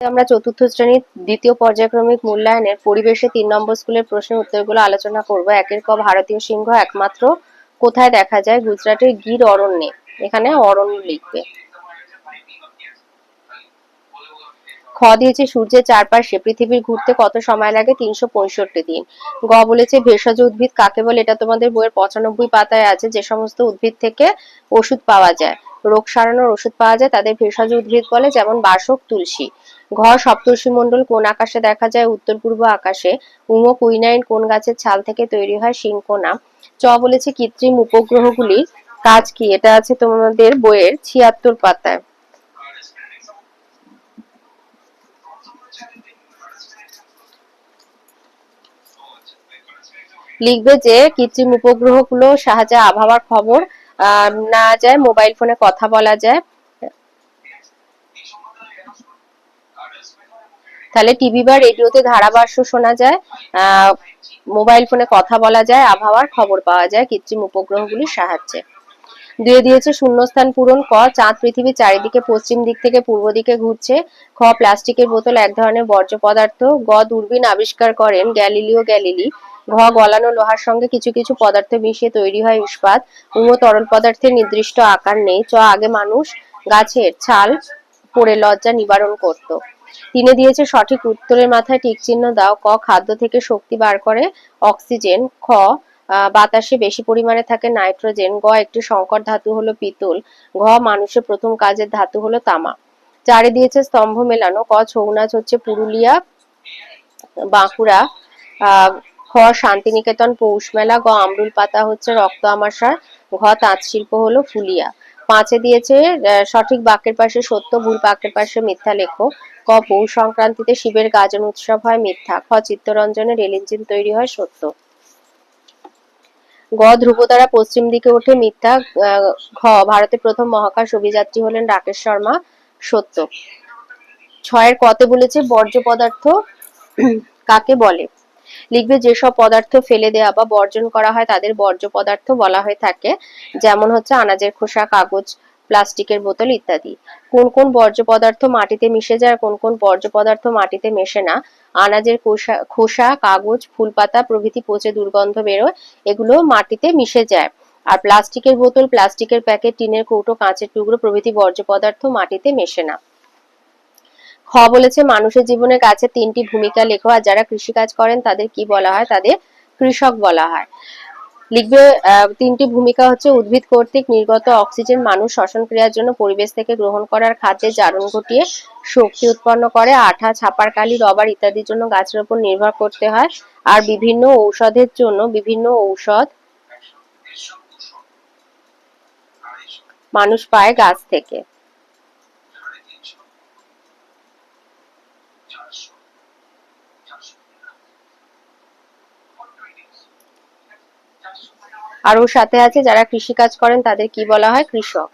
আমরা চতুর্থ শ্রেণির দ্বিতীয় পর্যায়ক্রমিক মূল্যায়নের পরিবেশে তিন নম্বর স্কুলের প্রশ্নের উত্তরগুলো আলোচনা করব। একের ক ভারতীয় সিংহ, একমাত্র কোথায় দেখা যায়? গুজরাটের গির অরণ্যে। এখানে অরণ্য লিখবে। খ দিয়েছে, সূর্যের চারপাশে পৃথিবীর ঘুরতে কত সময় লাগে? তিনশো পঁয়ষট্টি দিন। গ বলেছে, ভেষজ উদ্ভিদ কাকে বলে? এটা তোমাদের বইয়ের পঁচানব্বই পাতায় আছে। যে সমস্ত উদ্ভিদ থেকে ওষুধ পাওয়া যায়, রোগ সারানোর ওষুধ পাওয়া যায়, তাদের ভেষজ উদ্ভিদ বলে, যেমন বাসক তুলসী। ঘ সপ্তর্ষি মণ্ডল কোন আকাশে দেখা যায়? উত্তর পূর্ব আকাশে। উমো কুইনাইন কোন গাছের ছাল থেকে তৈরি হয় সিংকোনা চ বলেছে কৃত্রিম উপগ্রহগুলির কাজ কি? এটা আছে তোমাদের বইয়ের ছিয়াত্তর পাতায়। লিখবে যে কৃত্রিম উপগ্রহগুলো সাহায্যে আবহাওয়ার খবর নেওয়া যায়, মোবাইল ফোনে কথা বলা যায়। তাহলে টিভি বা রেডিওতে ধারাভাষ্য শোনা যায় মোবাইল ফোনে কথা বলা যায়, আবহাওয়ার খবর পাওয়া যায়, কৃত্রিম উপগ্রহগুলির সাহায্যে। দিয়ে দিয়েছে শূন্যস্থান পূরণ, ক, চাঁদ পৃথিবীর চারিদিকে পশ্চিম দিক থেকে পূর্ব দিকে ঘুরছে, খ, প্লাস্টিকের বোতল এক ধরনের বর্জ্য পদার্থ, গ, দূরবীন আবিষ্কার করেন গ্যালিলিও গ্যালিলি, ঘ, গলানো লোহার সঙ্গে কিছু কিছু পদার্থ মিশিয়ে তৈরি হয় ইস্পাত উম তরল পদার্থের নির্দিষ্ট আকার নেই, চ, আগে মানুষ, গাছের ছাল পড়ে লজ্জা নিবারণ করত। তিনি দিয়েছে সঠিক উত্তরের মাথায় টিক চিহ্ন দাও। ক, খাদ্য থেকে শক্তি বার করে। অক্সিজেন। খ বাতাসে বেশি পরিমাণে থাকে নাইট্রোজেন। গ, একটি সংকর ধাতু হলো পিতল ঘ, মানুষের প্রথম কাজের ধাতু হলো তামা। চারে দিয়েছে স্তম্ভ মেলানো। ক ছৌ নাচ হচ্ছে পুরুলিয়া, বাঁকুড়া খ, শান্তিনিকেতন পৌষ মেলা গ, আমরুল পাতা হচ্ছে রক্ত আমাশার ঘ তাঁত শিল্প হলো ফুলিয়া। পাঁচে দিয়েছে সঠিক বাক্যের পাশে সত্য, ভুল বাক্যের পাশে মিথ্যা লেখো। ক পৌষ সংক্রান্তিতে শিবের গাজন উৎসব হয় মিথ্যা, খ চিত্তরঞ্জনে রেল ইঞ্জিন তৈরি হয় সত্য। গ ধ্রুবতারা পশ্চিম দিকে ওঠে মিথ্যা ঘ ভারতের প্রথম মহাকাশ অভিযাত্রী হলেন রাকেশ শর্মা, সত্য। ছয়ের কতে বলেছে বর্জ্য পদার্থ কাকে বলে? লিখবে যেসব পদার্থ ফেলে দেওয়া বা বর্জন করা হয় তাদের বর্জ্য পদার্থ বলা হয়ে থাকে, যেমন হচ্ছে আনাজের খোসা, কাগজ, প্লাস্টিকের বোতল ইত্যাদি। কোন কোন বর্জ্য পদার্থ মাটিতে মিশে যায়, কোন কোন বর্জ্য পদার্থ মাটিতে মেশে না, আনাজের খোসা খোসা, কাগজ, ফুলপাতা প্রভৃতি পচে দুর্গন্ধ বেরোয়, এগুলো মাটিতে মিশে যায়। আর প্লাস্টিকের বোতল, প্লাস্টিকের প্যাকেট, টিনের কৌটো, কাঁচের টুকরো প্রভৃতি বর্জ্য পদার্থ মাটিতে মেশে না। খ বলেছে, মানুষের জীবনে কাছে তিনটি ভূমিকা লেখো, আর যারা কৃষিকাজ করেন, তাদের কি বলা হয়? তাদের কৃষক বলা হয়। লিখবে তিনটি ভূমিকা হচ্ছে, উদ্ভিদ কর্তৃক নির্গত অক্সিজেন মানুষ শ্বসন ক্রিয়ার জন্য পরিবেশ থেকে গ্রহণ করার খাদ্যে জারণ ঘটিয়ে শক্তি উৎপন্ন করে, আঠা ছাপার কালি রবার ইত্যাদির জন্য গাছের উপর নির্ভর করতে হয়, আর বিভিন্ন ঔষধের জন্য বিভিন্ন ঔষধ মানুষ পায় গাছ থেকে। আর আরও সাথে আছে যারা কৃষিকাজ করেন তাদের কি বলা হয়? কৃষক।